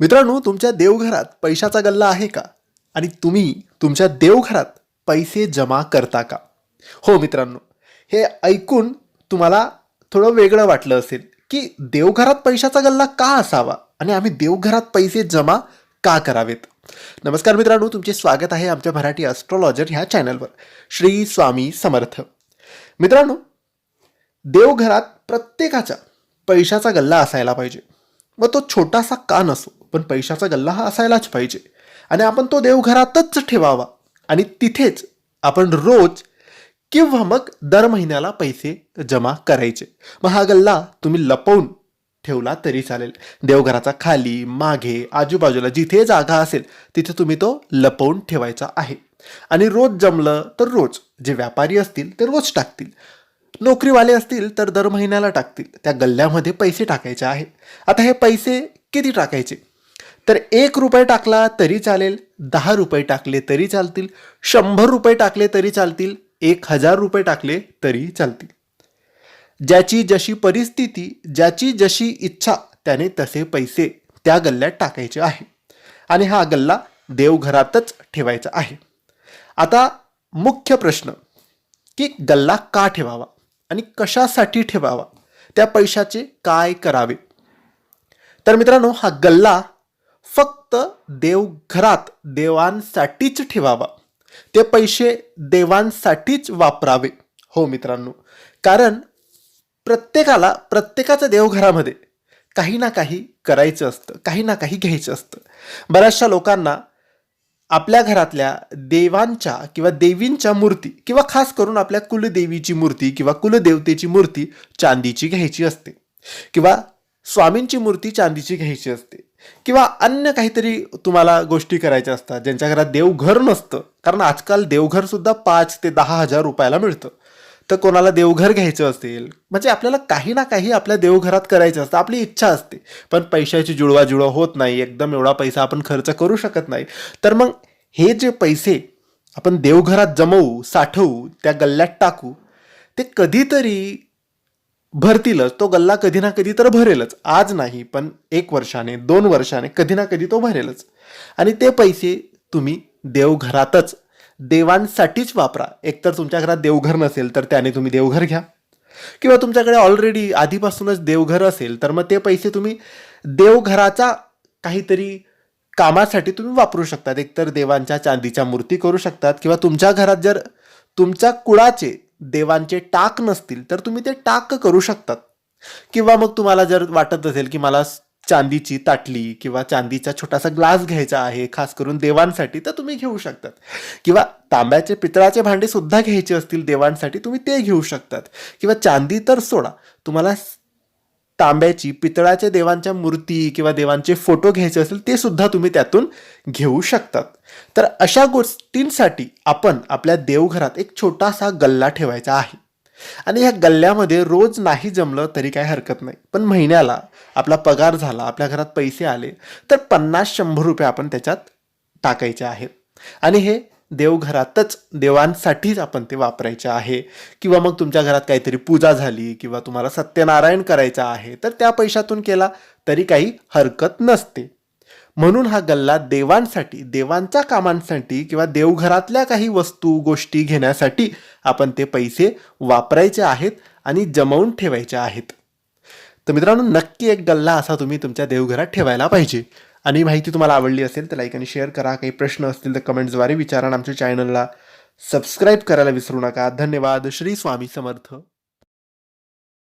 मित्रांनो तुमच्या देवघरात पैशाचा गल्ला आहे का? आणि तुम्ही तुमच्या देवघरात पैसे जमा करता का? हो मित्रांनो हे ऐकून तुम्हाला थोडं वेगळं वाटलं असेल की देवघरात पैशाचा गल्ला का असावा आणि आम्ही देवघरात पैसे जमा का करावेत? नमस्कार मित्रांनो तुमचे स्वागत आहे आमच्या मराठी ॲस्ट्रॉलॉजर ह्या चॅनलवर श्री स्वामी समर्थ. मित्रांनो देवघरात प्रत्येकाचा पैशाचा गल्ला असायला पाहिजे. मग तो छोटासा कान असो पण पैशाचा गल्ला हा असायलाच पाहिजे. आणि आपण तो देवघरातच ठेवावा. आणि तिथेच आपण रोज किंवा मग दर महिन्याला पैसे जमा करायचे. मग हा गल्ला तुम्ही लपवून ठेवला तरी चालेल. देवघराचा खाली मागे आजूबाजूला जिथे जागा असेल तिथे तुम्ही तो लपवून ठेवायचा आहे. आणि रोज जमलं तर रोज. जे व्यापारी असतील ते रोज टाकतील. नोकरीवाले असतील तर दर महिन्याला टाकतील. त्या गल्ल्यामध्ये पैसे टाकायचे आहे आता हे पैसे किती टाकायचे? तर एक रुपये टाकला तरी चालेल दहा रुपये टाकले तरी चालतील शंभर रुपये टाकले तरी चालतील एक हजार रुपये टाकले तरी चालतील. ज्याची जशी परिस्थिती ज्याची जशी इच्छा त्याने तसे पैसे त्या गल्ल्यात टाकायचे आहे. आणि हा गल्ला देवघरातच ठेवायचा आहे. आता मुख्य प्रश्न की गल्ला का ठेवावा? आणि कशासाठी ठेवावा? त्या पैशाचे काय करावे? तर मित्रांनो हा गल्ला फक्त देवघरात देवांसाठीच ठेवावा. ते पैसे देवांसाठीच वापरावे. हो मित्रांनो कारण प्रत्येकाला प्रत्येकाच्या देवघरामध्ये काही ना काही करायचं असतं काही ना काही घ्यायचं असतं. बऱ्याचशा लोकांना आपल्या घरातल्या देवांच्या किंवा देवींच्या मूर्ती किंवा खास करून आपल्या कुलदेवीची मूर्ती किंवा कुलदेवतेची मूर्ती चांदीची घ्यायची असते. किंवा स्वामींची मूर्ती चांदीची घ्यायची असते. किंवा अन्य काहीतरी तुम्हाला गोष्टी करायच्या असतात ज्यांच्या घरात देवघर नसतं. कारण आजकाल देवघर सुद्धा पाच ते दहा हजार रुपयाला मिळतं. तर कोणाला देवघर घ्यायचं असेल म्हणजे आपल्याला काही ना काही आपल्या देवघरात करायचं असतं आपली इच्छा असते. पण पैशाची जुळवाजुळव होत नाही एकदम एवढा पैसा आपण खर्च करू शकत नाही. तर मग हे जे पैसे आपण देवघरात जमवू साठवू त्या गल्ल्यात टाकू ते कधीतरी भरतीलच. तो गल्ला कधी ना कधी तर भरेलच. आज नाही पण एक वर्षाने दोन वर्षाने कधी ना कधी तो भरेलच. आणि ते पैसे तुम्ही देवघरातच देवांसाठीच वापरा. एकतर तुमच्या घरात देवघर नसेल तर त्याने तुम्ही देवघर घ्या. किंवा तुमच्याकडे ऑलरेडी आधीपासूनच देवघर असेल तर मग ते पैसे तुम्ही देवघराचा काहीतरी कामासाठी तुम्ही वापरू शकतात. एकतर देवांच्या चांदीच्या मूर्ती करू शकतात किंवा तुमच्या घरात जर तुमच्या कुळाचे देवांचे टाक नसतील तर तुम्ही ते टाक करू शकतात. किंवा मग तुम्हाला जर वाटत असेल की मला चांदीची ताटली किंवा चांदीचा छोटासा ग्लास घ्यायचा आहे खास करून देवांसाठी तर तुम्ही घेऊ शकतात. किंवा तांब्याचे पितळाचे भांडे सुद्धा घ्यायचे असतील देवांसाठी तुम्ही ते घेऊ शकतात. किंवा चांदी तर सोडा तुम्हाला तांब्याची पितळाच्या देवांच्या मूर्ती किंवा देवांचे फोटो घ्यायचे असेल ते सुद्धा तुम्ही त्यातून घेऊ शकतात. तर अशा गोष्टींसाठी आपण आपल्या देवघरात एक छोटासा गल्ला ठेवायचा आहे. आणि ह्या गल्ल्यामध्ये रोज नाही जमलं तरी काही हरकत नाही. पण महिन्याला आपला पगार झाला आपल्या घरात पैसे आले तर पन्नास शंभर रुपये आपण त्याच्यात टाकायचे आहेत. आणि हे देवघरातच देवांसाठीच आपण ते वापरायचे आहे. किंवा मग तुमच्या घरात काहीतरी पूजा झाली किंवा तुम्हाला सत्यनारायण करायचं आहे तर त्या पैशातून केला तरी काही हरकत नसते. म्हणून हा गल्ला देवांसाठी देवांच्या कामांसाठी किंवा देवघरातल्या काही वस्तू गोष्टी घेण्यासाठी आपण ते पैसे वापरायचे आहेत आणि जमवून ठेवायचे आहेत. तर मित्रांनो नक्की एक गल्ला असा तुम्ही तुमच्या देवघरात ठेवायला पाहिजे. आणि माहिती तुम्हाला आवडली असेल तर लाईक आणि शेअर करा. काही प्रश्न असतील तर कमेंट्सद्वारे विचारा आमच्या चॅनलला सबस्क्राईब करायला विसरू नका. धन्यवाद. श्री स्वामी समर्थ.